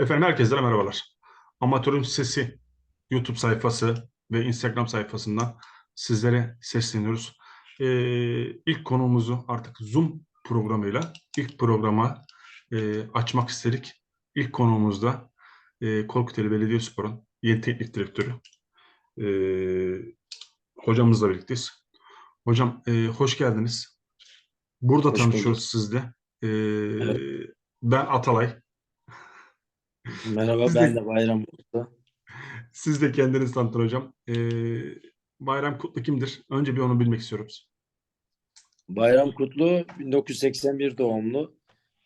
Efendim herkese merhabalar. Amatörün Sesi YouTube sayfası ve Instagram sayfasından sizlere sesleniyoruz. Ee, ilk konuğumuzu artık Zoom programıyla ilk programa e, açmak istedik. İlk konuğumuz da e, Korkuteli Belediyespor'un yeni teknik direktörü. E, hocamızla birlikteyiz. Hocam e, hoş geldiniz. Burada Hoş tanışıyoruz bulduk. sizle. E, Evet. Ben Atalay. Merhaba ben de Bayram Mutlu. Siz de kendiniz tanıtın hocam. Ee, Bayram Kutlu kimdir? Önce bir onu bilmek istiyoruz. Bayram Kutlu 1981 doğumlu.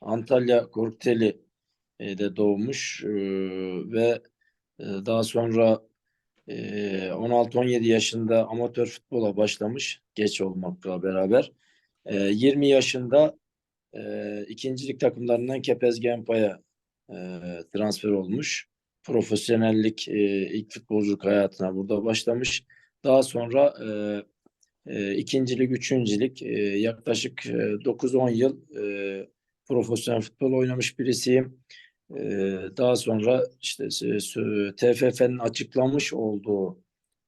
Antalya Korkuteli'de doğmuş Ee, ve e, daha sonra e, 16-17 yaşında amatör futbola başlamış geç olmakla beraber. E, 20 yaşında e, ikincilik takımlarından Kepez Genpa'ya e, transfer olmuş. Profesyonellik e, ilk futbolculuk hayatına burada başlamış. Daha sonra e, e, ikincilik, üçüncülük e, yaklaşık e, 9-10 yıl e, profesyonel futbol oynamış birisiyim. E, daha sonra işte e, TFF'nin açıklamış olduğu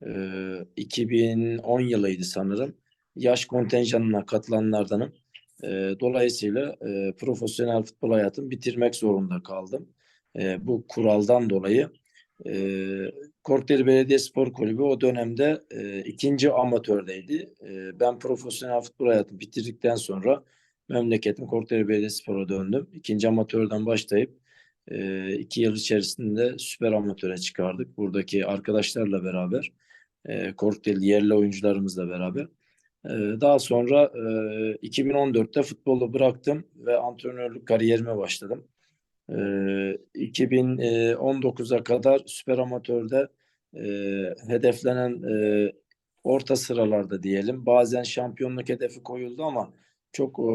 e, 2010 yılıydı sanırım. Yaş kontenjanına katılanlardanım. E, dolayısıyla e, profesyonel futbol hayatımı bitirmek zorunda kaldım. E, bu kuraldan dolayı e, Korkuteli Belediyespor Kulübü o dönemde e, ikinci amatördeydi. E, ben profesyonel futbol hayatımı bitirdikten sonra memleketim Korkuteli Belediyespor'a döndüm. İkinci amatörden başlayıp e, iki yıl içerisinde süper amatöre çıkardık. Buradaki arkadaşlarla beraber, e, Korkuteli yerli oyuncularımızla beraber. E, daha sonra e, 2014'te futbolu bıraktım ve antrenörlük kariyerime başladım. Ee, 2019'a kadar süper amatörde e, hedeflenen e, orta sıralarda diyelim. Bazen şampiyonluk hedefi koyuldu ama çok e,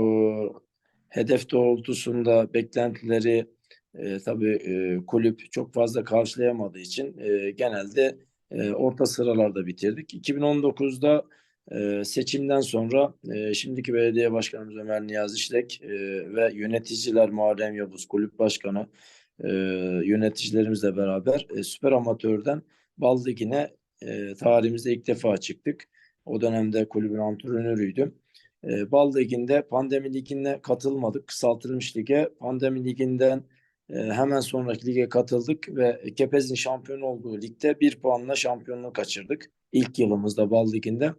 hedef doğrultusunda beklentileri e, tabii e, kulüp çok fazla karşılayamadığı için e, genelde e, orta sıralarda bitirdik. 2019'da e, seçimden sonra e, şimdiki belediye başkanımız Ömer Niyazi İşlek e, ve yöneticiler Muharrem Yavuz, kulüp başkanı e, yöneticilerimizle beraber e, süper amatörden Bal Ligi'ne e, tarihimizde ilk defa çıktık. O dönemde kulübün antrenörüydüm. E, Bal Ligi'nde pandemi ligine katılmadık. Kısaltılmış lige. Pandemi liginden e, hemen sonraki lige katıldık ve Kepez'in şampiyon olduğu ligde bir puanla şampiyonluğu kaçırdık. İlk yılımızda Bal Ligi'nde.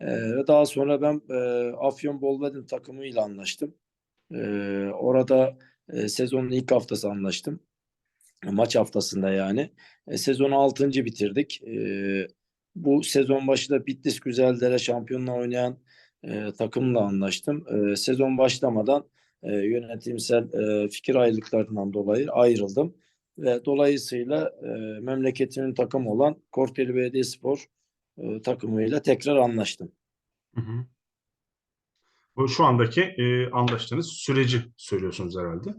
Ee, ve daha sonra ben e, Afyon Bolvedin takımıyla anlaştım. Ee, orada e, sezonun ilk haftası anlaştım. Maç haftasında yani. E, sezonu 6. bitirdik. E, bu sezon başında Bitlis Güzeldere şampiyonla oynayan e, takımla anlaştım. E, sezon başlamadan e, yönetimsel e, fikir ayrılıklarından dolayı ayrıldım. Ve dolayısıyla e, memleketimin takımı olan Korkuteli Belediyespor e, takımıyla tekrar anlaştım. Hı hı. Bu şu andaki e, anlaştığınız süreci söylüyorsunuz herhalde.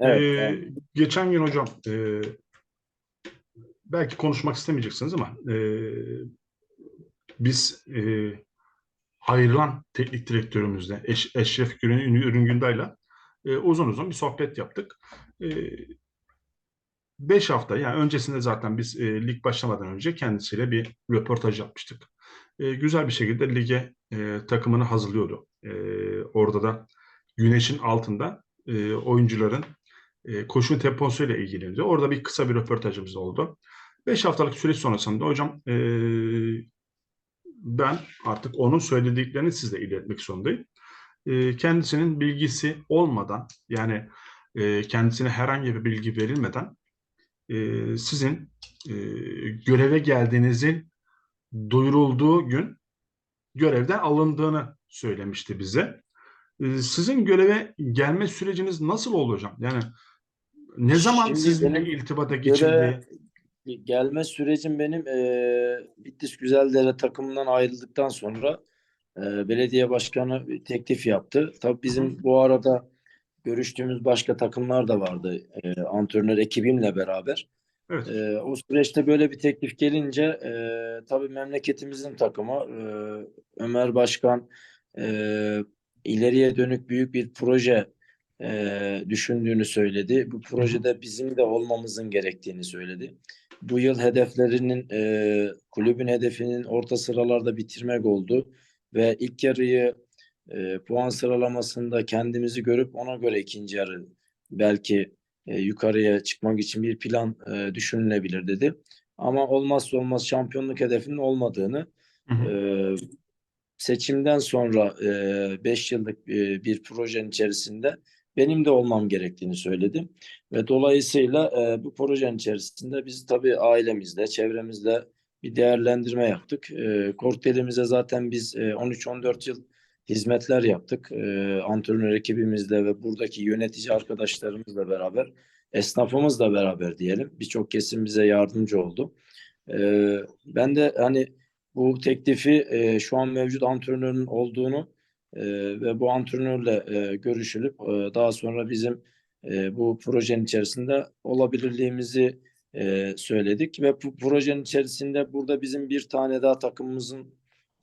Evet, Ee, evet. Geçen gün hocam e, belki konuşmak istemeyeceksiniz ama e, biz e, ayrılan teknik direktörümüzle Eş, Eşref Gürün, Ürüngünday'la e, uzun uzun bir sohbet yaptık. E, beş hafta yani öncesinde zaten biz e, lig başlamadan önce kendisiyle bir röportaj yapmıştık. E, güzel bir şekilde lige e, takımını hazırlıyordu. E, orada da güneşin altında e, oyuncuların e, koşu temposuyla ilgileniyor. Orada bir kısa bir röportajımız oldu. 5 haftalık süreç sonrasında hocam e, ben artık onun söylediklerini sizle iletmek zorundayım. E, kendisinin bilgisi olmadan yani e, kendisine herhangi bir bilgi verilmeden e, sizin e, göreve geldiğinizin duyurulduğu gün görevden alındığını söylemişti bize. E, sizin göreve gelme süreciniz nasıl oldu hocam? Yani ne zaman Şimdi sizinle iltibata geçildi? gelme sürecim benim e, Bitlis Güzeldere takımından ayrıldıktan sonra e, belediye başkanı teklif yaptı. Tabii bizim bu arada görüştüğümüz başka takımlar da vardı e, antrenör ekibimle beraber. Evet. E, o süreçte böyle bir teklif gelince e, tabii memleketimizin takımı e, Ömer Başkan e, ileriye dönük büyük bir proje e, düşündüğünü söyledi. Bu projede bizim de olmamızın gerektiğini söyledi. Bu yıl hedeflerinin e, kulübün hedefinin orta sıralarda bitirmek oldu ve ilk yarıyı e, puan sıralamasında kendimizi görüp ona göre ikinci yarı belki e, yukarıya çıkmak için bir plan e, düşünülebilir dedi. Ama olmazsa olmaz şampiyonluk hedefinin olmadığını Hı hı. ee, seçimden sonra 5 yıllık e, bir projenin içerisinde benim de olmam gerektiğini söyledim. Ve dolayısıyla e, bu projenin içerisinde biz tabii ailemizle, çevremizle bir değerlendirme yaptık. E, Korktelimize zaten biz e, 13-14 yıl hizmetler yaptık. E, antrenör ekibimizle ve buradaki yönetici arkadaşlarımızla beraber, esnafımızla beraber diyelim. Birçok kesim bize yardımcı oldu. E, ben de hani bu teklifi e, şu an mevcut antrenörün olduğunu e, ve bu antrenörle e, görüşülüp e, daha sonra bizim e, bu projenin içerisinde olabilirliğimizi e, söyledik ve bu projenin içerisinde burada bizim bir tane daha takımımızın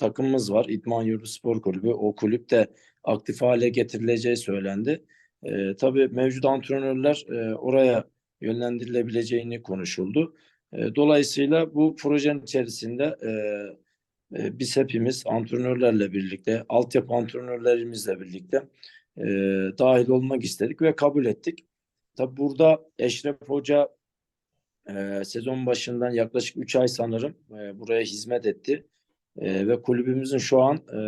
takımımız var. İdman Yurdu Spor Kulübü. O kulüp de aktif hale getirileceği söylendi. E, tabii mevcut antrenörler e, oraya yönlendirilebileceğini konuşuldu. E, dolayısıyla bu projenin içerisinde e, e, biz hepimiz antrenörlerle birlikte, altyapı antrenörlerimizle birlikte e, dahil olmak istedik ve kabul ettik. Tabi burada Eşref Hoca e, sezon başından yaklaşık 3 ay sanırım e, buraya hizmet etti. E, ve kulübümüzün şu an e,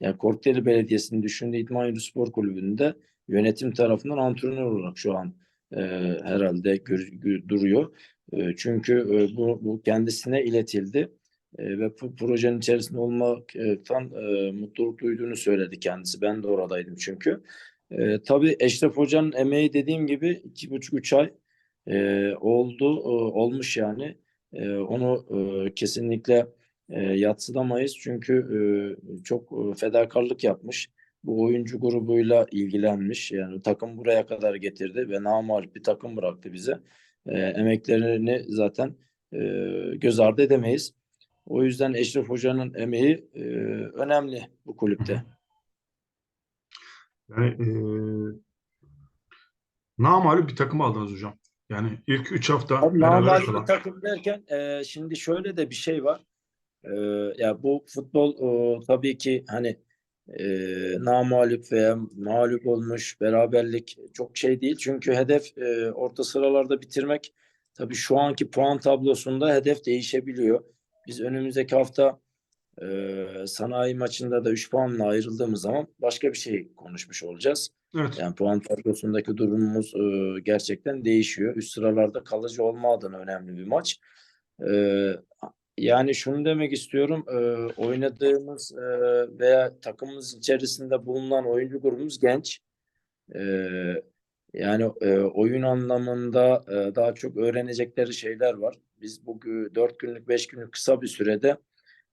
yani Korkuteli Belediyesi'nin düşündüğü İdman Yurdu Spor Kulübü'nde yönetim tarafından antrenör olarak şu an e, herhalde gör, gör- duruyor. E, çünkü e, bu, bu kendisine iletildi E, ve bu projenin içerisinde olmaktan e, mutluluk duyduğunu söyledi kendisi. Ben de oradaydım çünkü. E, tabii Eşref Hoca'nın emeği dediğim gibi iki buçuk üç ay e, oldu, e, olmuş yani. E, onu e, kesinlikle e, yadsıdamayız çünkü e, çok e, fedakarlık yapmış. Bu oyuncu grubuyla ilgilenmiş. Yani takım buraya kadar getirdi ve namağlup bir takım bıraktı bize. E, emeklerini zaten e, göz ardı edemeyiz. O yüzden Eşref Hoca'nın emeği e, önemli bu kulüpte. Yani e, namağlup bir takım aldınız hocam. Yani ilk 3 hafta Namağlup kalan. bir takım derken e, şimdi şöyle de bir şey var. E, ya bu futbol o, tabii ki hani e, namağlup veya mağlup olmuş beraberlik çok şey değil. Çünkü hedef e, orta sıralarda bitirmek. Tabii şu anki puan tablosunda hedef değişebiliyor. Biz önümüzdeki hafta e, sanayi maçında da 3 puanla ayrıldığımız zaman başka bir şey konuşmuş olacağız. Evet. Yani puan tablosundaki durumumuz e, gerçekten değişiyor. Üst sıralarda kalıcı olma adına önemli bir maç. E, yani şunu demek istiyorum. e, oynadığımız e, veya takımımız içerisinde bulunan oyuncu grubumuz genç. E, yani e, oyun anlamında e, daha çok öğrenecekleri şeyler var. Biz bu 4 günlük 5 günlük kısa bir sürede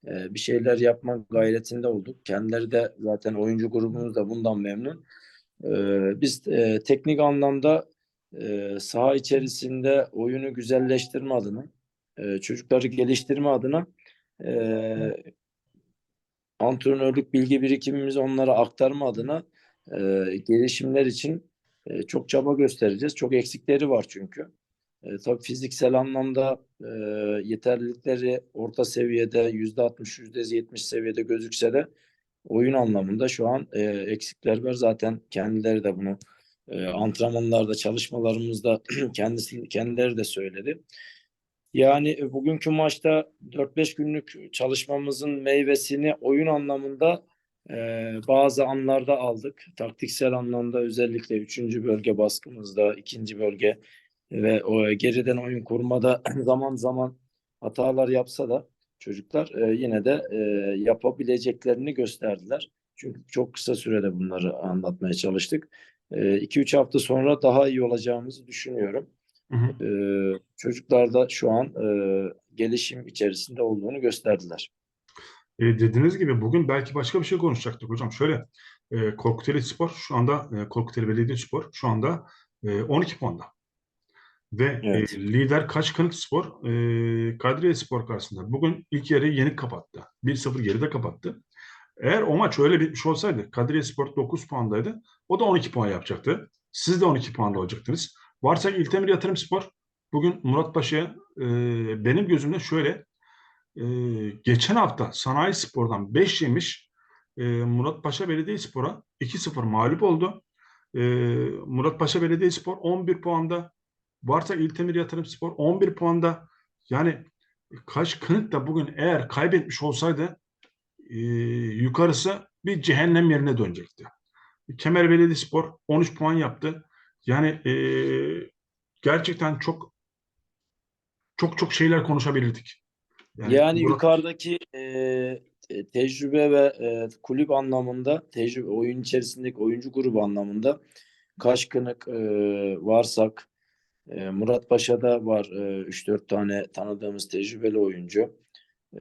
e, bir şeyler yapmak gayretinde olduk. Kendileri de zaten oyuncu grubumuz da bundan memnun. E, biz e, teknik anlamda e, saha içerisinde oyunu güzelleştirme adına, e, çocukları geliştirme adına e, antrenörlük bilgi birikimimizi onlara aktarma adına e, gelişimler için e, çok çaba göstereceğiz. Çok eksikleri var çünkü. E, tabii fiziksel anlamda e, yeterlilikleri orta seviyede yüzde 60 yüzde 70 seviyede gözükse de oyun anlamında şu an e, eksikler var. Zaten kendileri de bunu e, antrenmanlarda çalışmalarımızda kendisi kendileri de söyledi. Yani e, bugünkü maçta 4-5 günlük çalışmamızın meyvesini oyun anlamında e, bazı anlarda aldık. Taktiksel anlamda özellikle 3. bölge baskımızda, ikinci bölge ve o geriden oyun kurmada zaman zaman hatalar yapsa da çocuklar e, yine de e, yapabileceklerini gösterdiler. Çünkü çok kısa sürede bunları anlatmaya çalıştık. 2-3 hafta sonra daha iyi olacağımızı düşünüyorum. Hı hı. Ee, çocuklar da şu an e, gelişim içerisinde olduğunu gösterdiler. E, dediğiniz gibi bugün belki başka bir şey konuşacaktık hocam. Şöyle e, Korkuteli Spor şu anda e, Korkuteli Belediyespor şu anda e, 12 puanda. Ve Evet. e, lider Kaçkınık Spor e, Kadriye Spor karşısında bugün ilk yarıyı yenik kapattı. 1-0 geride kapattı. Eğer o maç öyle bitmiş olsaydı Kadriye Spor 9 puandaydı. O da 12 puan yapacaktı. Siz de 12 puanda olacaktınız. Varsa İltemir Yatırım Spor bugün Murat Paşa'ya e, benim gözümde şöyle e, geçen hafta Sanayi Spor'dan 5 yemiş e, Murat Paşa Belediyespor'a 2-0 mağlup oldu. E, Murat Paşa Belediyespor 11 puanda. Varsa İltemir Yatırım Spor 11 puanda. Yani Kaş Kınık da bugün eğer kaybetmiş olsaydı e, yukarısı bir cehennem yerine dönecekti. Kemer Belediyespor 13 puan yaptı. Yani e, gerçekten çok çok çok şeyler konuşabilirdik. Yani, Murat- yukarıdaki e, e, tecrübe ve e, kulüp anlamında, tecrübe oyun içerisindeki oyuncu grubu anlamında Kaşkınık, e, Varsak, e, Murat Paşa'da var e, 3-4 tane tanıdığımız tecrübeli oyuncu.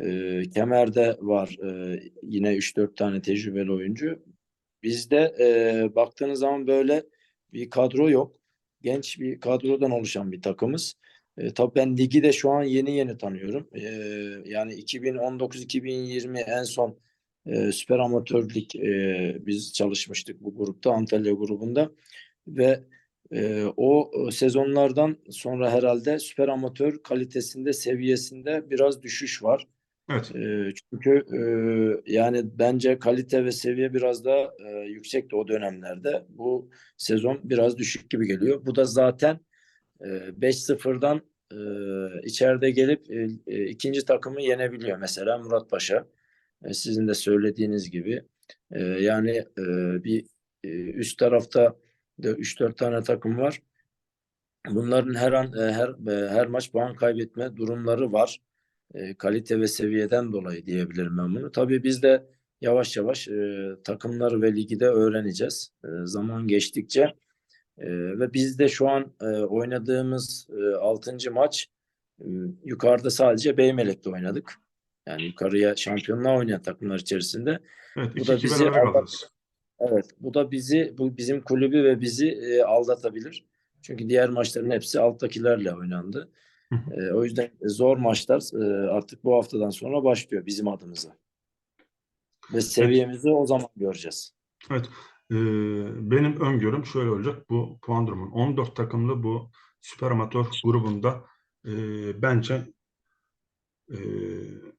E, Kemer'de var e, yine 3-4 tane tecrübeli oyuncu. Bizde e, baktığınız zaman böyle bir kadro yok. Genç bir kadrodan oluşan bir takımız. E, tabii ben ligi de şu an yeni yeni tanıyorum. E, yani 2019-2020 en son e, Süper Amatör Lig e, biz çalışmıştık bu grupta Antalya grubunda ve e, o sezonlardan sonra herhalde Süper Amatör kalitesinde seviyesinde biraz düşüş var. Evet. E, çünkü e, yani bence kalite ve seviye biraz daha e, yüksekti o dönemlerde. Bu sezon biraz düşük gibi geliyor. Bu da zaten e, 5-0'dan e, içeride gelip ikinci takımı yenebiliyor. Mesela Murat Paşa. Sizin de söylediğiniz gibi. Yani bir üst tarafta da 3-4 tane takım var. Bunların her an her her maç puan kaybetme durumları var. E, kalite ve seviyeden dolayı diyebilirim ben bunu. Tabii biz de yavaş yavaş e, takımları ve ligi de öğreneceğiz. E, zaman geçtikçe e, ve biz de şu an e, oynadığımız e, 6. maç e, yukarıda sadece Beymelek'le oynadık. Yani yukarıya şampiyonluğa oynayan takımlar içerisinde. Evet. Bu da bizi aldat-. Evet, bu da bizi, bu bizim kulübü ve bizi e, aldatabilir. Çünkü diğer maçların hepsi alttakilerle oynandı. E, o yüzden zor maçlar e, artık bu haftadan sonra başlıyor bizim adımıza. Ve seviyemizi o zaman göreceğiz. Evet. Ee, benim öngörüm şöyle olacak. Bu puan durumun 14 takımlı bu süper amatör grubunda e, bence e,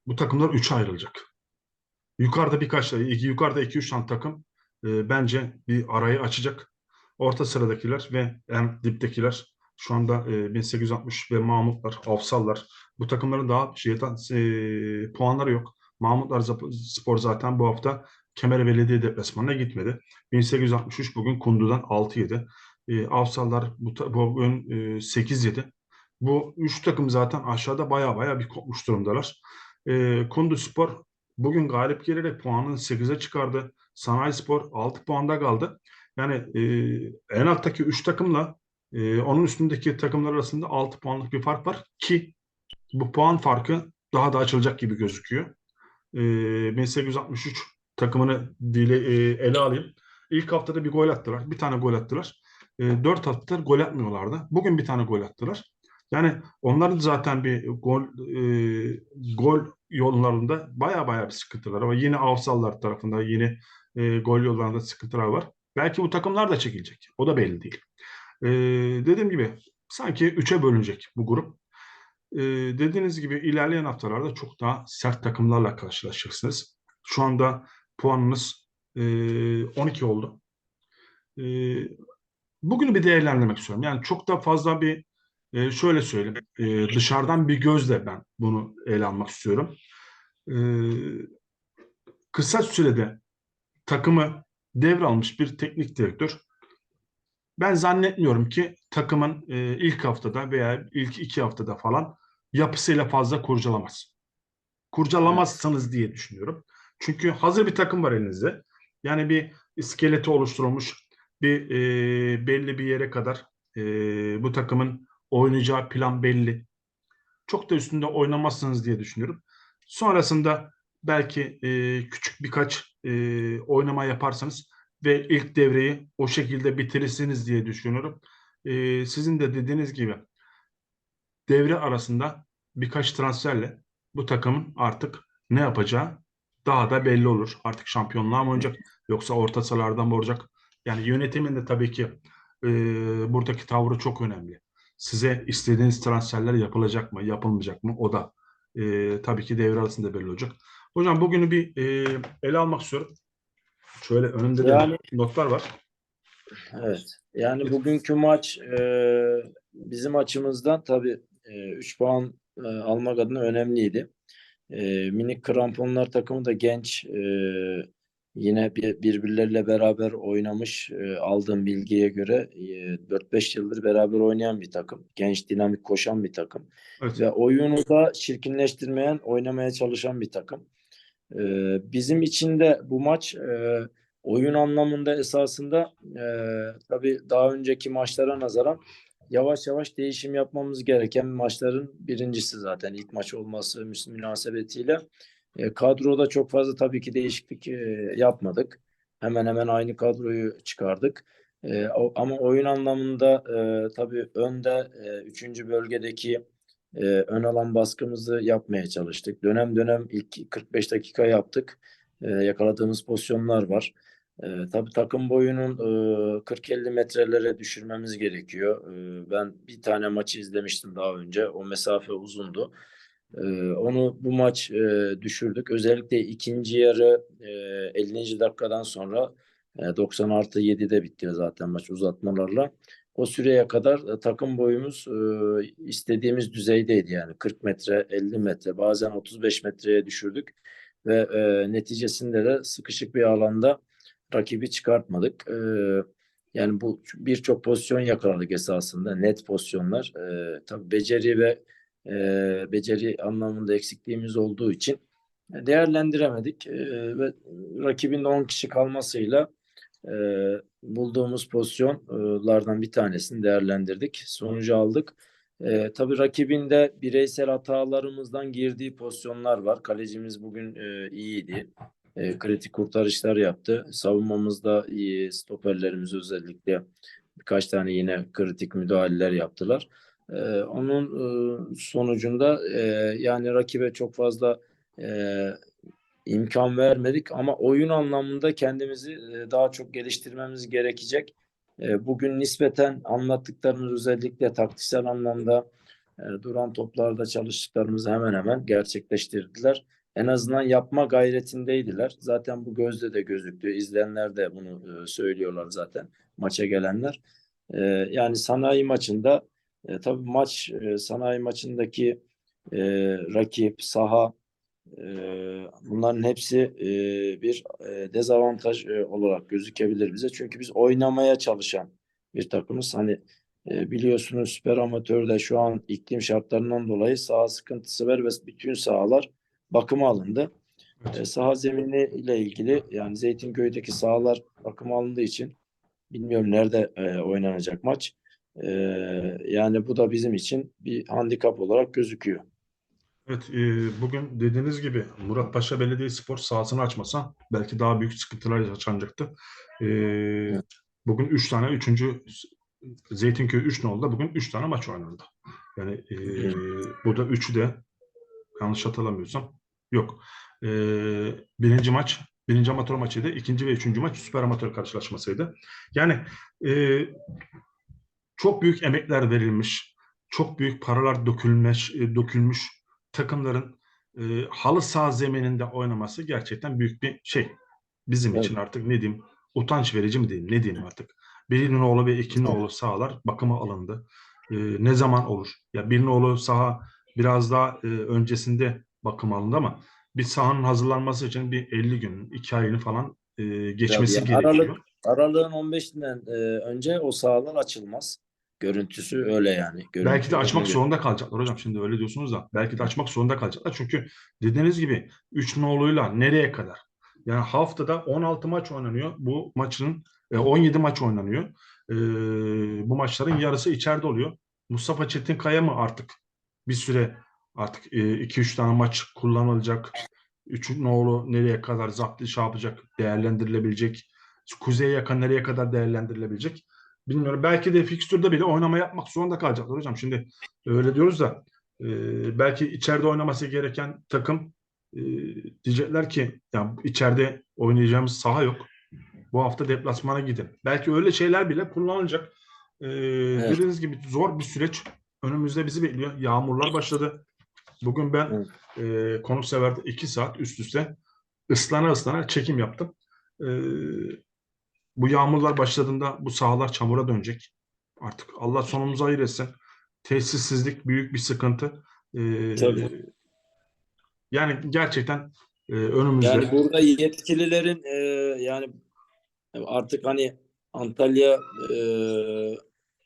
bu takımlar 3'e ayrılacak. Yukarıda birkaç iki, yukarıda 2-3 tane takım e, bence bir arayı açacak. Orta sıradakiler ve en diptekiler şu anda e, 1860 ve Mahmutlar, Avsallar bu takımların daha şeytan e, puanları yok. Mahmutlar Spor zaten bu hafta Kemer Belediye deplasmanına gitmedi. 1863 bugün Kundu'dan 6 yedi. E, Avsallar bu, bugün e, 8 yedi. Bu üç takım zaten aşağıda baya baya bir kopmuş durumdalar. E, Kundu Spor bugün galip gelerek puanını 8'e çıkardı. Sanayi Spor 6 puanda kaldı. Yani e, en alttaki 3 takımla e, onun üstündeki takımlar arasında 6 puanlık bir fark var ki bu puan farkı daha da açılacak gibi gözüküyor. E, 1863 takımını dile, e, ele alayım. İlk haftada bir gol attılar. Bir tane gol attılar. E, 4 haftadır gol atmıyorlardı. Bugün bir tane gol attılar. Yani onların zaten bir gol e, gol yollarında baya baya bir sıkıntılar var. Yine Avsallar tarafında yine e, gol yollarında sıkıntılar var. Belki bu takımlar da çekilecek. O da belli değil. E, dediğim gibi sanki üçe bölünecek bu grup. E, dediğiniz gibi ilerleyen haftalarda çok daha sert takımlarla karşılaşacaksınız. Şu anda puanınız e, 12 oldu. E, bugünü bir değerlendirmek istiyorum. Yani çok da fazla bir e, şöyle söyleyeyim. e, dışarıdan bir gözle ben bunu ele almak istiyorum. E, kısa sürede takımı devralmış bir teknik direktör ben zannetmiyorum ki takımın e, ilk haftada veya ilk iki haftada falan yapısıyla fazla kurcalamaz. Kurcalamazsınız diye düşünüyorum. Çünkü hazır bir takım var elinizde. Yani bir iskeleti oluşturulmuş, bir e, belli bir yere kadar e, bu takımın oynayacağı plan belli. Çok da üstünde oynamazsınız diye düşünüyorum. Sonrasında belki e, küçük birkaç e, oynama yaparsanız ve ilk devreyi o şekilde bitirirsiniz diye düşünüyorum. E, sizin de dediğiniz gibi devre arasında birkaç transferle bu takımın artık ne yapacağı daha da belli olur. Artık şampiyonluğa mı oynayacak yoksa orta sahalardan mı olacak? Yani yönetimin de tabii ki e, buradaki tavrı çok önemli. Size istediğiniz transferler yapılacak mı, yapılmayacak mı? O da e, tabii ki devre arasında belli olacak. Hocam bugünü bir e, ele almak istiyorum. Şöyle önümde de Yani- notlar var. Evet. Yani bugünkü maç e, bizim açımızdan tabii 3 puan e, almak adına önemliydi. E, minik kramponlar takımı da genç e, yine bir, birbirleriyle beraber oynamış e, aldığım bilgiye göre e, 4-5 yıldır beraber oynayan bir takım. Genç dinamik koşan bir takım. Evet. Ve oyunu da çirkinleştirmeyen, oynamaya çalışan bir takım. Ee, bizim için de bu maç e, oyun anlamında esasında e, tabii daha önceki maçlara nazaran yavaş yavaş değişim yapmamız gereken maçların birincisi zaten ilk maç olması münasebetiyle. E, kadroda çok fazla tabii ki değişiklik e, yapmadık. Hemen hemen aynı kadroyu çıkardık. E, ama oyun anlamında e, tabii önde e, üçüncü bölgedeki e, ön alan baskımızı yapmaya çalıştık. Dönem dönem ilk 45 dakika yaptık. E, yakaladığımız pozisyonlar var. E, tabii takım boyunun e, 40-50 metrelere düşürmemiz gerekiyor. E, ben bir tane maçı izlemiştim daha önce. O mesafe uzundu. E, onu bu maç e, düşürdük. Özellikle ikinci yarı e, 50. dakikadan sonra e, 90 artı 7'de bitti zaten maç uzatmalarla. O süreye kadar e, takım boyumuz e, istediğimiz düzeydeydi yani 40 metre, 50 metre, bazen 35 metreye düşürdük ve e, neticesinde de sıkışık bir alanda rakibi çıkartmadık. Yani bu birçok pozisyon yakaladık esasında net pozisyonlar. E, tabii beceri ve beceri anlamında eksikliğimiz olduğu için değerlendiremedik ve rakibin de 10 kişi kalmasıyla e, bulduğumuz pozisyonlardan bir tanesini değerlendirdik. Sonucu aldık. E, tabii rakibin de bireysel hatalarımızdan girdiği pozisyonlar var. Kalecimiz bugün e, iyiydi. E, kritik kurtarışlar yaptı. Savunmamızda iyi. Stoperlerimiz özellikle birkaç tane yine kritik müdahaleler yaptılar. E, onun e, sonucunda e, yani rakibe çok fazla e, imkan vermedik ama oyun anlamında kendimizi e, daha çok geliştirmemiz gerekecek. E, Bugün nispeten anlattıklarımız özellikle taktiksel anlamda e, duran toplarda çalıştıklarımızı hemen hemen gerçekleştirdiler. En azından yapma gayretindeydiler. Zaten bu gözde de gözüktü. İzleyenler de bunu söylüyorlar zaten maça gelenler. Yani sanayi maçında tabii maç sanayi maçındaki rakip, saha Bunların hepsi bir dezavantaj olarak gözükebilir bize. Çünkü biz oynamaya çalışan bir takımız. Hani biliyorsunuz süper amatörde şu an iklim şartlarından dolayı saha sıkıntısı var ve bütün sahalar bakıma alındı. Evet. Saha zemini ile ilgili yani Zeytinköy'deki sahalar bakıma alındığı için bilmiyorum nerede oynanacak maç. Yani bu da bizim için bir handikap olarak gözüküyor. Evet, e, bugün dediğiniz gibi Muratpaşa Belediyespor sahasını açmasa belki daha büyük sıkıntılar yaşanacaktı. E, bugün 3 tane, 3. Zeytinköy 3 nolda bugün 3 tane maç oynandı. Yani e, bu da 3'ü de yanlış hatırlamıyorsam yok. E, birinci maç, birinci amatör maçıydı. ikinci ve üçüncü maç süper amatör karşılaşmasıydı. Yani e, çok büyük emekler verilmiş, çok büyük paralar dökülmüş, e, dökülmüş takımların e, halı saha zemininde oynaması gerçekten büyük bir şey. Bizim Evet. için artık ne diyeyim, utanç verici mi diyeyim, ne diyeyim artık. Birinin oğlu ve ikinin Evet. oğlu sahalar bakıma alındı. E, ne zaman olur? Ya birinin oğlu saha biraz daha e, öncesinde bakım alındı ama bir sahanın hazırlanması için bir 50 gün, 2 ayını falan e, geçmesi yani gerekiyor. Aralık- Aralığın 15'inden e, önce o sahalar açılmaz. Görüntüsü öyle yani. Görüntü Belki de açmak öyle. zorunda kalacaklar hocam. Şimdi öyle diyorsunuz da belki de açmak zorunda kalacaklar. Çünkü dediğiniz gibi 3 noluyla nereye kadar? Yani haftada 16 maç oynanıyor. Bu maçın e, 17 maç oynanıyor. E, bu maçların yarısı içeride oluyor. Mustafa Çetinkaya mı artık bir süre artık 2-3 tane maç kullanılacak? 3 nolu nereye kadar zaptı şey yapacak, değerlendirilebilecek? Kuzeye yakın nereye kadar değerlendirilebilecek? Bilmiyorum. Belki de fikstürde bile oynama yapmak zorunda kalacaklar hocam. Şimdi öyle diyoruz da e, belki içeride oynaması gereken takım e, diyecekler ki ya içeride oynayacağımız saha yok. Bu hafta deplasmana gidin. Belki öyle şeyler bile kullanılacak. Ee, Dediğiniz gibi zor bir süreç önümüzde bizi bekliyor. Yağmurlar başladı. Bugün ben e, Konuksever'de iki saat üst üste ıslana ıslana çekim yaptım. Ee, bu yağmurlar başladığında bu sahalar çamura dönecek. Artık Allah sonumuzu hayır etsin. Tesissizlik büyük bir sıkıntı. Ee, Tabii. yani gerçekten e, önümüzde. Yani burada yetkililerin e, yani artık hani Antalya e,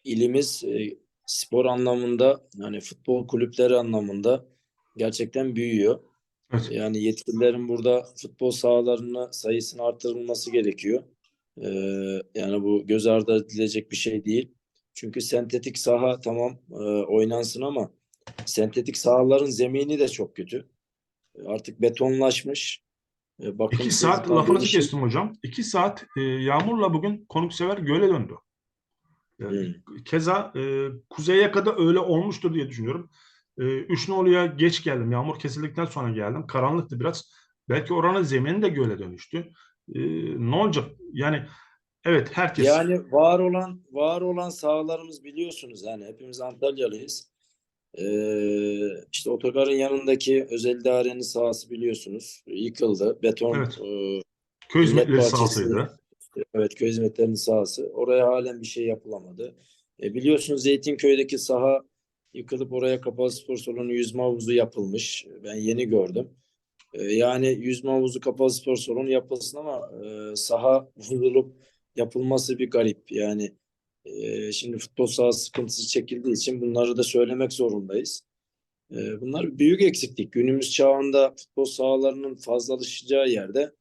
ilimiz e, spor anlamında yani futbol kulüpleri anlamında gerçekten büyüyor. Evet. Yani yetkililerin burada futbol sahalarını sayısını artırılması gerekiyor. E, yani bu göz ardı edilecek bir şey değil. Çünkü sentetik saha tamam e, oynansın ama sentetik sahaların zemini de çok kötü. Artık betonlaşmış. E, İki bakımsız, saat tabii lafınızı kestim hocam. İki saat e, yağmurla bugün konuksever göle döndü. Yani Keza e, kuzeye kadar öyle olmuştur diye düşünüyorum. E, Üçnoğlu'ya geç geldim. Yağmur kesildikten sonra geldim. Karanlıktı biraz. Belki oranın zemini de göle dönüştü. E, ne olacak? Yani evet herkes Yani var olan var olan sahalarımız biliyorsunuz yani hepimiz Antalyalıyız. Ee, işte otogarın yanındaki özel idarenin sahası biliyorsunuz yıkıldı. Beton Evet. e, köy hizmetleri sahasıydı. evet köy hizmetlerinin sahası. Oraya halen bir şey yapılamadı. E, biliyorsunuz Zeytinköy'deki saha yıkılıp oraya kapalı spor salonu yüzme havuzu yapılmış. Ben yeni gördüm. E, yani yüzme havuzu kapalı spor salonu yapılsın ama e, saha vurulup yapılması bir garip. Yani e, şimdi futbol sahası sıkıntısı çekildiği için bunları da söylemek zorundayız. E, bunlar büyük eksiklik. Günümüz çağında futbol sahalarının fazlalışacağı yerde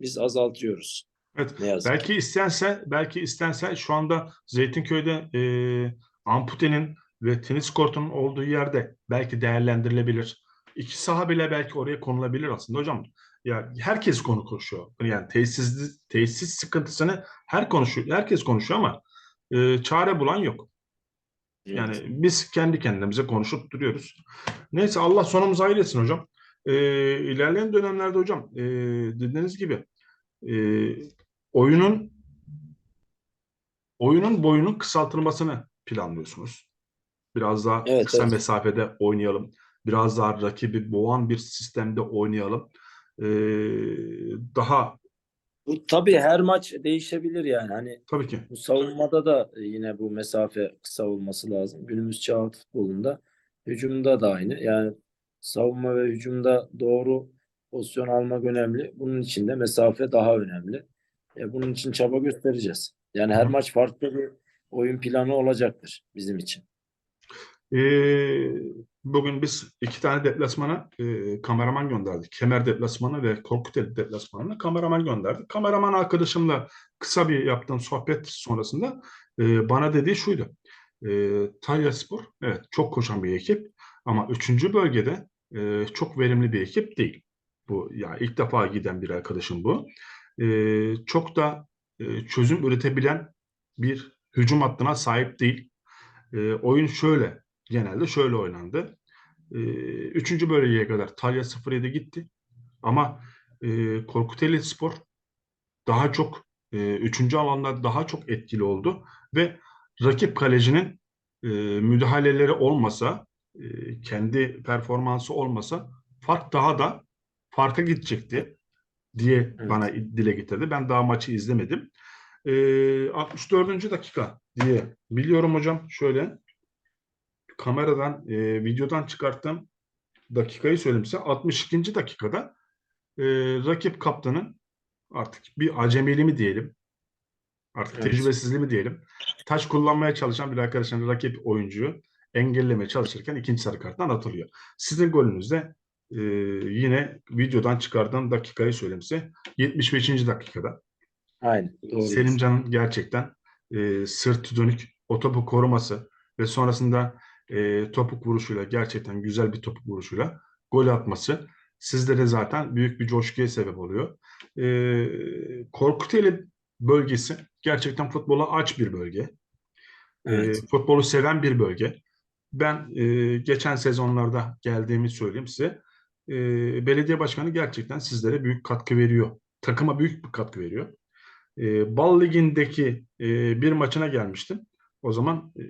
biz azaltıyoruz. Evet. Ne yazık ki. Belki istense, belki istense şu anda Zeytinköy'de e, amputenin ve tenis kortunun olduğu yerde belki değerlendirilebilir. İki saha bile belki oraya konulabilir aslında hocam. Ya herkes konu konuşuyor. Yani tesis tesis sıkıntısını her konuşuyor, herkes konuşuyor ama e, çare bulan yok. Yani Evet. biz kendi kendimize konuşup duruyoruz. Neyse Allah sonumuzu hayır etsin hocam. Ee, ilerleyen dönemlerde hocam e, dediğiniz gibi e, oyunun oyunun boyunun kısaltılmasını planlıyorsunuz. Biraz daha Evet, kısa evet. mesafede oynayalım. Biraz daha rakibi boğan bir sistemde oynayalım. Ee, daha Bu tabii her maç değişebilir yani. Hani tabii ki bu savunmada da yine bu mesafe kısa olması lazım. Günümüz çağı futbolunda hücumda da aynı. Yani savunma ve hücumda doğru pozisyon almak önemli. Bunun için de mesafe daha önemli. E, bunun için çaba göstereceğiz. Yani her Hı. maç farklı bir oyun planı olacaktır bizim için. Ee, bugün biz iki tane deplasmana e, kameraman gönderdik. Kemer deplasmanı ve Korkuteli deplasmanına kameraman gönderdik. Kameraman arkadaşımla kısa bir yaptığım sohbet sonrasında e, bana dediği şuydu. E, Talyaspor evet çok koşan bir ekip ama üçüncü bölgede e, çok verimli bir ekip değil. Bu ya ilk defa giden bir arkadaşım bu. E, çok da e, çözüm üretebilen bir hücum hattına sahip değil. E, oyun şöyle genelde şöyle oynandı. E, üçüncü bölgeye kadar Talya 0-7 gitti. Ama e, Korkuteli Spor daha çok e, üçüncü alanda daha çok etkili oldu ve rakip kalecinin e, müdahaleleri olmasa e, kendi performansı olmasa fark daha da farka gidecekti diye Evet. bana dile getirdi. Ben daha maçı izlemedim. E, 64. dakika diye biliyorum hocam şöyle kameradan, e, videodan çıkarttığım dakikayı söyleyeyim size. 62. dakikada e, rakip kaptanın artık bir acemili mi diyelim, artık Evet. tecrübesizliği mi diyelim, taş kullanmaya çalışan bir arkadaşın rakip oyuncuyu engellemeye çalışırken ikinci sarı karttan atılıyor. Sizin golünüzde e, yine videodan çıkardığım dakikayı söyleyeyim size. 75. dakikada. Aynen. Doğru. Selimcan'ın gerçekten e, sırtı dönük o topu koruması ve sonrasında e, topuk vuruşuyla gerçekten güzel bir topuk vuruşuyla gol atması sizlere zaten büyük bir coşkuya sebep oluyor. E, Korkuteli bölgesi gerçekten futbola aç bir bölge. Evet. E, futbolu seven bir bölge. Ben e, geçen sezonlarda geldiğimi söyleyeyim size. E, belediye başkanı gerçekten sizlere büyük katkı veriyor. Takıma büyük bir katkı veriyor. E, Bal Ligi'ndeki e, bir maçına gelmiştim. O zaman e,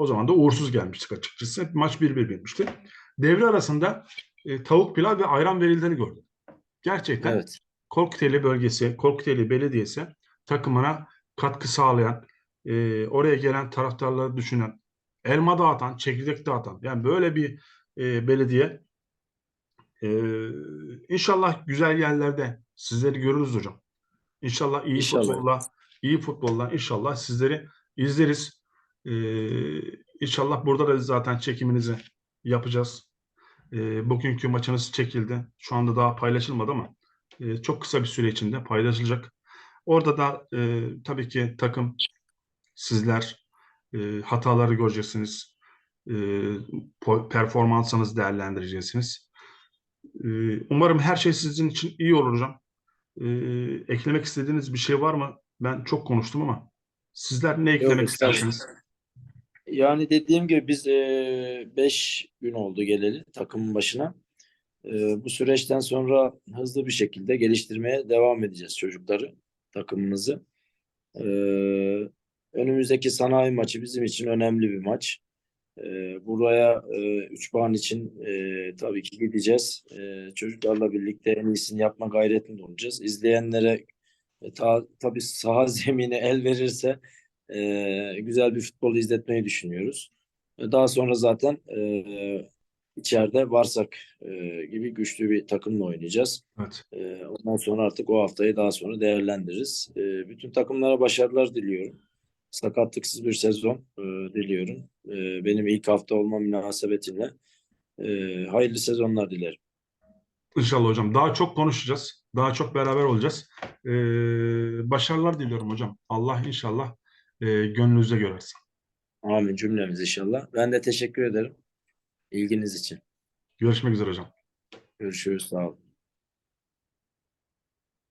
o zaman da uğursuz gelmiştik açıkçası. Maç 1-1 bitmişti. Devre arasında e, tavuk pilav ve ayran verildiğini gördüm. Gerçekten Evet. Korkuteli bölgesi, Korkuteli Belediyesi takımına katkı sağlayan, e, oraya gelen taraftarları düşünen, elma dağıtan, çekirdek dağıtan, yani böyle bir e, belediye e, inşallah güzel yerlerde sizleri görürüz hocam. İnşallah iyi İnşallah. futbolla, iyi futbolla inşallah sizleri izleriz. E, inşallah burada da zaten çekiminizi yapacağız. E, bugünkü maçınız çekildi. Şu anda daha paylaşılmadı ama e, çok kısa bir süre içinde paylaşılacak. Orada da e, tabii ki takım, sizler e, hataları göreceksiniz. E, performansınızı değerlendireceksiniz. E, umarım her şey sizin için iyi olur hocam. E, eklemek istediğiniz bir şey var mı? Ben çok konuştum ama sizler ne eklemek estağfurullah. istersiniz? Yani dediğim gibi biz 5 gün oldu geleli takımın başına. E, bu süreçten sonra hızlı bir şekilde geliştirmeye devam edeceğiz çocukları, takımımızı. E, önümüzdeki sanayi maçı bizim için önemli bir maç. E, buraya 3 puan için e, tabii ki gideceğiz. E, çocuklarla birlikte en iyisini yapma gayretinde olacağız. İzleyenlere e, ta, tabii saha zemini el verirse e, güzel bir futbol izletmeyi düşünüyoruz. Daha sonra zaten e, içeride Varsak e, gibi güçlü bir takımla oynayacağız. Evet. E, ondan sonra artık o haftayı daha sonra değerlendiririz. E, bütün takımlara başarılar diliyorum. Sakatlıksız bir sezon e, diliyorum. E, benim ilk hafta olma münasebetiyle e, hayırlı sezonlar dilerim. İnşallah hocam. Daha çok konuşacağız. Daha çok beraber olacağız. E, başarılar diliyorum hocam. Allah inşallah e, gönlünüzde görersin. Amin cümlemiz inşallah. Ben de teşekkür ederim ilginiz için. Görüşmek üzere hocam. Görüşürüz. Sağ olun.